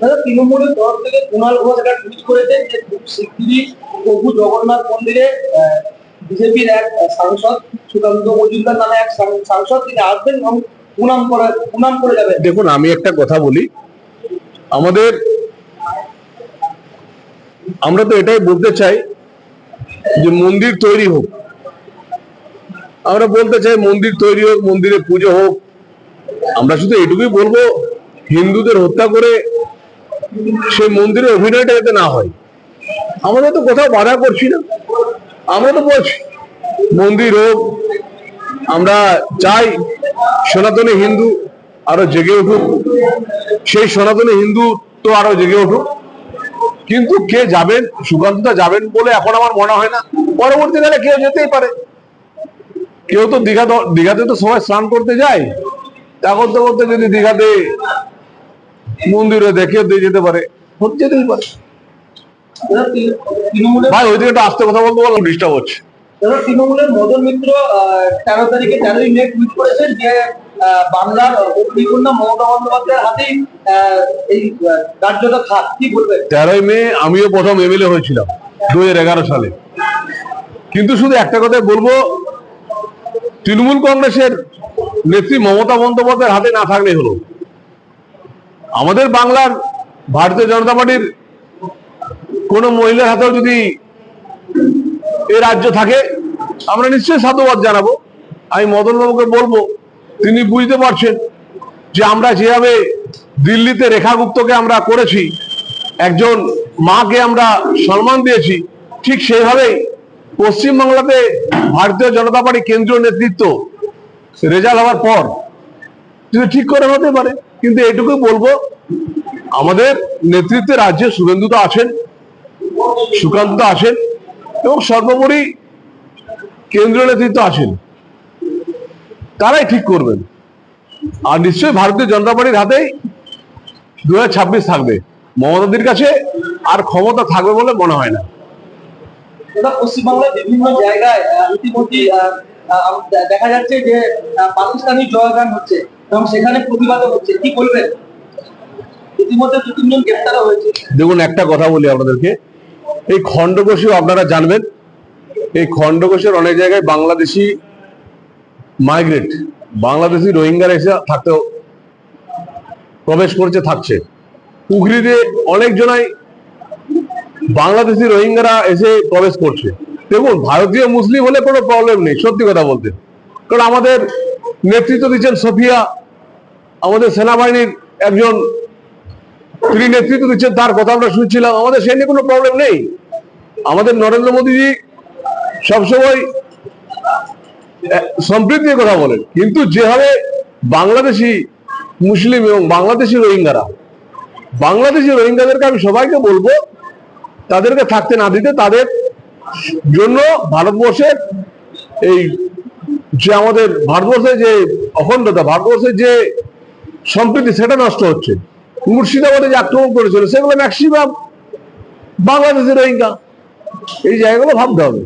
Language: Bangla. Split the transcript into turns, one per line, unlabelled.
দাদা তৃণমূলের তরফ থেকে কুণাল ঘোষ একটা টুইট করেছেন যে খুব শিগগিরই প্রভু জগন্নাথ মন্দিরে বিজেপির এক সাংসদ সুকান্ত মজুমদার নামে এক সাংসদ, তিনি আসবেন এবং প্রণাম করে প্রণাম করে যাবেন।
দেখুন, আমি একটা কথা বলি। আমাদের, আমরা তো এটাই বলতে চাই যে মন্দির তৈরি হোক। আমরা বলতে চাই মন্দির তৈরি হোক, মন্দিরে পুজো হোক। আমরা শুধু এটুকুই বলব, হিন্দুদের হত্যা করে সেই মন্দিরের অভিনয়টা যাতে না হয়। আমরা তো কোথাও বাধা করছি না। আমরা তো বলছি, মন্দির হোক, আমরা চাই সনাতনী হিন্দু আরও জেগে উঠুক। সেই সনাতনী হিন্দু তো আরও জেগে উঠুক। কিন্তু কে যাবেন, সুকান্তদা যাবেন বলে এখন আমার মনে হয় না। পরবর্তীকালে কেউ যেতেই পারে। কেউ তো দীঘা দীঘাতে তো সবাই স্নান করতে যায়। তা করতে করতে যদি দীঘাতে মন্দিরে দেখে দিয়ে যেতে পারে। যেতেই পারে।
তৃণমূলের
ভাই ওই দিকে আস্তে কথা বলতে বললাম ডিস্টার্ব হচ্ছে।
তৃণমূলের মদন মিত্র তেরো তারিখে তেরোই মে টুইট করেছেন যে বাংলার অগ্নিকন্যা মমতা বন্দ্যোপাধ্যায়ের হাতেই এই আহ, রাজ্যটা থাক। কি বলবেন?
তেরোই মে আমিও প্রথম এমএলএ হয়েছিলাম দু হাজার এগারো সালে। কিন্তু শুধু একটা বলব তৃণমূল কংগ্রেসের নেত্রী মমতা বন্দ্যোপাধ্যায়ের হাতে না থাকলে হলো। আমাদের বাংলার ভারতীয় জনতা পার্টির কোন মহিলার হাতেও যদি এ রাজ্য থাকে, আমরা নিশ্চয়ই সাধুবাদ জানাব। আমি মদন বাবুকে বলব, তিনি বুঝতে পারছেন যে আমরা যেভাবে দিল্লিতে রেখা গুপ্তকে আমরা করেছি, একজন মাকে আমরা সম্মান দিয়েছি, ঠিক সেইভাবেই পশ্চিমবাংলাতে ভারতীয় জনতা পার্টি কেন্দ্রীয় নেতৃত্ব রেজাল্ট হওয়ার পর, যদি ঠিক করে হতে পারে। কিন্তু এটুকুই বলব, আমাদের নেতৃত্বে রাজ্যে শুভেন্দু তো আছেন, সুকান্ত আছেন, এবং সর্বোপরি কেন্দ্রীয় নেতৃত্ব আছেন। তারাই ঠিক করবেন। আর নিশ্চয়ই ভারতীয় জনতা পার্টির হাতেই দু থাকবে। মমতাদির কাছে আর ক্ষমতা থাকবে বলে মনে হয় না।
পশ্চিমবাংলার বিভিন্ন জায়গায় ইতিমধ্যে দেখা যাচ্ছে যে পাকিস্তানি জয়গান হচ্ছে।
দেখুন, একটা কথা বলি আপনাদেরকে। এই খণ্ডঘোষও আপনারা জানবেন। এই খণ্ডঘোষের অনেক জায়গায় বাংলাদেশি মাইগ্রেট, বাংলাদেশি রোহিঙ্গারা এসে থাকতে প্রবেশ করছে, থাকছে। পুখরিতে অনেক জনাই বাংলাদেশি রোহিঙ্গারা এসে প্রবেশ করছে। দেখুন, ভারতীয় মুসলিম হলে কোনো প্রবলেম নেই, সত্যি কথা বলতে। কারণ আমাদের নেতৃত্ব দিচ্ছেন সফিয়া আমাদের সেনাবাহিনীর একজন তিনি নেতৃত্ব দিচ্ছেন তার কথা আমরা শুনছিলাম। আমাদের সে নিয়ে কোনো প্রবলেম নেই। আমাদের নরেন্দ্র মোদীজি সবসময় আহ, সম্প্রীতির কথা বলেন। কিন্তু যেভাবে বাংলাদেশি মুসলিম এবং বাংলাদেশি রোহিঙ্গারা বাংলাদেশি রোহিঙ্গাদেরকে আমি সবাইকে বলব তাদেরকে থাকতে না দিতে তাদের জন্য ভারতবর্ষের এই যে আমাদের ভারতবর্ষের যে অখণ্ডতা ভারতবর্ষের যে সম্প্রীতি সেটা নষ্ট হচ্ছে। মুর্শিদাবাদে যে আক্রমণ করেছিল, সেগুলো ম্যাক্সিমাম বাংলাদেশের রোহিঙ্গা। এই জায়গাগুলো ভাবতে হবে।